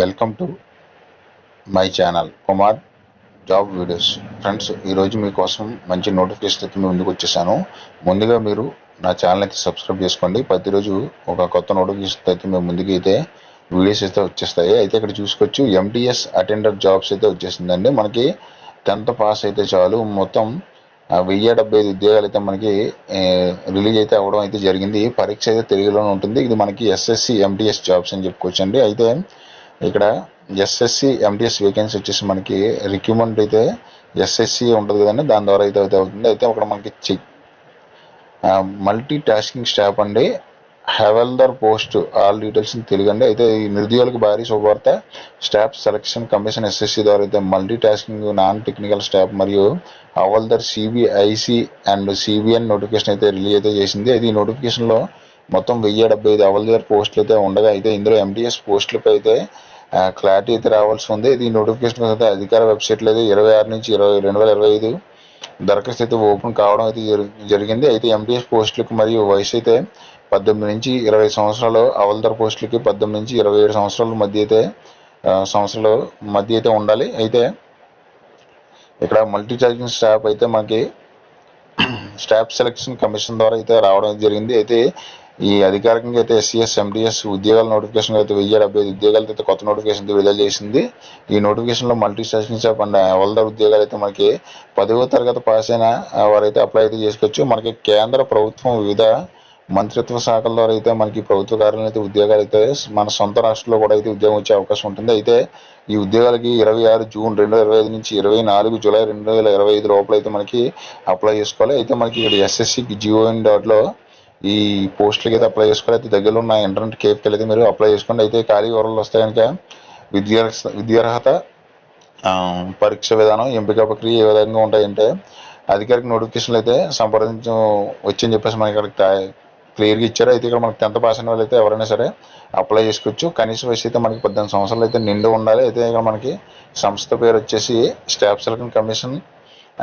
Welcome to my channel Kumar job videos friends ఈరోజు మీకోసం మంచి నోటిఫికేషన్ అయితే మీ ముందుకు వచ్చేసాను. ముందుగా మీరు నా ఛానల్ అయితే సబ్స్క్రైబ్ చేసుకోండి. ప్రతిరోజు ఒక కొత్త నోటిఫికేషన్ అయితే మేము ముందుకు అయితే వీడియోస్ అయితే వచ్చేస్తాయి. అయితే ఇక్కడ చూసుకోవచ్చు ఎంటీఎస్ అటెండర్ జాబ్స్ అయితే వచ్చేసిందండి. మనకి టెన్త్ పాస్ అయితే చాలు. మొత్తం వెయ్యి డెబ్బై ఐదు ఉద్యోగాలు అయితే మనకి రిలీజ్ అయితే అవ్వడం అయితే జరిగింది. పరీక్ష అయితే తెలుగులోనే ఉంటుంది. ఇది మనకి ఎస్ఎస్సి ఎంటీఎస్ జాబ్స్ అని చెప్పుకోవచ్చు అండి అయితే ఇక్కడ ఎస్ఎస్సి ఎంటీఎస్ వేకెన్సీ వచ్చేసి మనకి రిక్రూట్మెంట్ అయితే ఎస్ఎస్సి ఉంటుంది కదండి దాని ద్వారా అయితే అయితే అవుతుంది. అయితే అక్కడ మనకి చెక్ మల్టీ టాస్కింగ్ స్టాఫ్ అండి. Havildar post all details Telugu అండి అయితే ఈ నిరుద్యోగులకు భారీ శుభవార్త. స్టాఫ్ సెలక్షన్ కమిషన్ ఎస్ఎస్సి ద్వారా అయితే multi tasking non technical staff మరియు havildar CBIC and CBN notification అయితే రిలీజ్ అయితే చేసింది. అయితే ఈ నోటిఫికేషన్లో మొత్తం వెయ్యి డెబ్బై ఐదు అవల్దర్ పోస్టులు అయితే ఉండగా అయితే ఇందులో ఎంటీఎస్ పోస్టులపై అయితే క్లారిటీ అయితే రావాల్సి ఉంది. ఇది నోటిఫికేషన్ అయితే అధికార వెబ్సైట్లో అయితే ఇరవై ఆరు నుంచి ఇరవై రెండు వేల ఇరవై ఐదు దరఖాస్తు అయితే ఓపెన్ కావడం అయితే జరిగింది. అయితే ఎంటీఎస్ పోస్టులకు మరియు వయసు అయితే పద్దెనిమిది నుంచి ఇరవై సంవత్సరాలు అవలదర పోస్టులకి పద్దెనిమిది నుంచి ఇరవై ఏడు సంవత్సరాల మధ్య అయితే సంవత్సరాలు సంవత్సరాల మధ్య అయితే ఉండాలి. అయితే ఇక్కడ మల్టీ టాస్కింగ్ స్టాఫ్ అయితే మనకి స్టాఫ్ సెలక్షన్ కమిషన్ ద్వారా అయితే రావడం జరిగింది. అయితే ఈ అధికారికంగా అయితే ఎస్సీఎస్ ఎండిఎస్ ఉద్యోగాల నోటిఫికేషన్ అయితే వెయ్యి డెబ్బై ఐదు ఉద్యోగాలతో అయితే కొత్త నోటిఫికేషన్ అయితే విడుదల చేసింది. ఈ నోటిఫికేషన్లో multi station shop and havaldar ఉద్యోగాలు అయితే మనకి పదవ తరగతి పాస్ అయిన వారైతే అప్లై అయితే చేసుకోవచ్చు. మనకి కేంద్ర ప్రభుత్వం వివిధ మంత్రిత్వ శాఖల ద్వారా అయితే మనకి ప్రభుత్వ కార్యాలయం అయితే ఉద్యోగాలు అయితే మన సొంత రాష్ట్రంలో కూడా అయితే ఉద్యోగం వచ్చే అవకాశం ఉంటుంది. అయితే ఈ ఉద్యోగాలకి ఇరవై ఆరు జూన్ రెండు ఇరవై ఐదు నుంచి ఇరవై నాలుగు జూలై రెండు వేల ఇరవై ఐదు లోపల అయితే మనకి అప్లై చేసుకోవాలి. అయితే మనకి ఇక్కడ ఎస్ఎస్సికి జిఓఎన్ డాట్లో ఈ పోస్టులకి అయితే అప్లై చేసుకోవాలి. అయితే దగ్గరలో ఉన్న ఇంటర్నెట్ కేఫ్కి అయితే మీరు అప్లై చేసుకోండి. అయితే ఖాళీ వివరాలు వస్తాయి కనుక విద్యా విద్యార్హత పరీక్ష విధానం ఎంపిక ప్రక్రియ ఏ విధంగా ఉంటాయంటే అధికారిక నోటిఫికేషన్లు అయితే సంప్రదించం వచ్చని చెప్పేసి మనకి ఇక్కడ క్లియర్గా ఇచ్చారు. అయితే ఇక్కడ మనకి టెన్త్ పాస్ అయిన వాళ్ళు అయితే ఎవరైనా సరే అప్లై చేసుకోవచ్చు. కనీస వయసు అయితే మనకి పద్దెనిమిది సంవత్సరాలు అయితే నిండు ఉండాలి. అయితే ఇక్కడ మనకి సంస్థ పేరు వచ్చేసి staff selection commission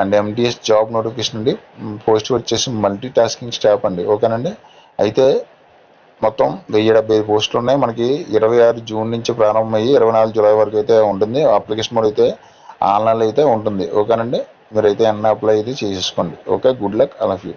and MTS job notification అండి పోస్ట్ వచ్చేసి మల్టీ టాస్కింగ్ స్టాఫ్ అండి. ఓకేనండి? అయితే మొత్తం వెయ్యి డెబ్బై ఐదు పోస్టులు ఉన్నాయి. మనకి ఇరవై ఆరు జూన్ నుంచి ప్రారంభమయ్యి ఇరవై నాలుగు జూలై వరకు అయితే ఉంటుంది. అప్లికేషన్ మోడ్ అయితే ఆన్లైన్లో అయితే ఉంటుంది. ఓకేనండి? మీరైతే అన్న అప్లై అయితే చేసేసుకోండి. Okay? Good luck I love you